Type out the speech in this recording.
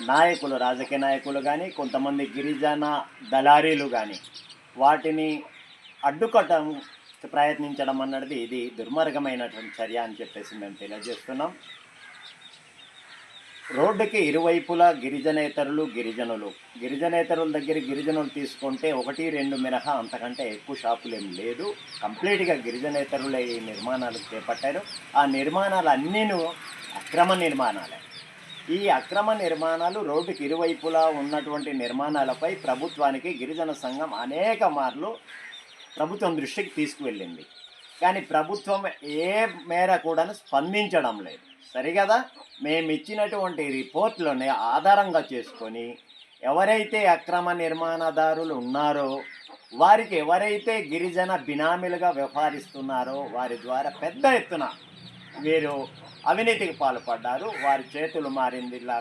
నాయకులు రాజకీయ నాయకులు కానీ కొంతమంది గిరిజన దళారీలు కానీ వాటిని అడ్డుకట్టం ప్రయత్నించడం అన్నది ఇది దుర్మార్గమైనటువంటి చర్య అని చెప్పేసి మేము తెలియజేస్తున్నాం. రోడ్డుకి ఇరువైపులా గిరిజనేతరులు గిరిజనులు. గిరిజనేతరుల దగ్గర గిరిజనులు తీసుకుంటే ఒకటి రెండు మినహా అంతకంటే ఎక్కువ షాపులు ఏం లేదు. కంప్లీట్గా గిరిజనేతరులే ఈ నిర్మాణాలు చేపట్టారు. ఆ నిర్మాణాలు అన్నీను అక్రమ నిర్మాణాలే. ఈ అక్రమ నిర్మాణాలు రోడ్డుకి ఇరువైపులా ఉన్నటువంటి నిర్మాణాలపై ప్రభుత్వానికి గిరిజన సంఘం అనేక మార్లు ప్రభుత్వం దృష్టికి తీసుకువెళ్ళింది. కానీ ప్రభుత్వం ఏ మేర కూడా స్పందించడం లేదు. సరిగదా? మేము ఇచ్చినటువంటి రిపోర్ట్లోనే ఆధారంగా చేసుకొని ఎవరైతే అక్రమ నిర్మాణదారులు ఉన్నారో వారికి ఎవరైతే గిరిజన బినామీలుగా వ్యవహరిస్తున్నారో వారి ద్వారా పెద్ద ఎత్తున వీరు అవినీతికి పాల్పడ్డారు. వారి చేతులు మారింది ఇలా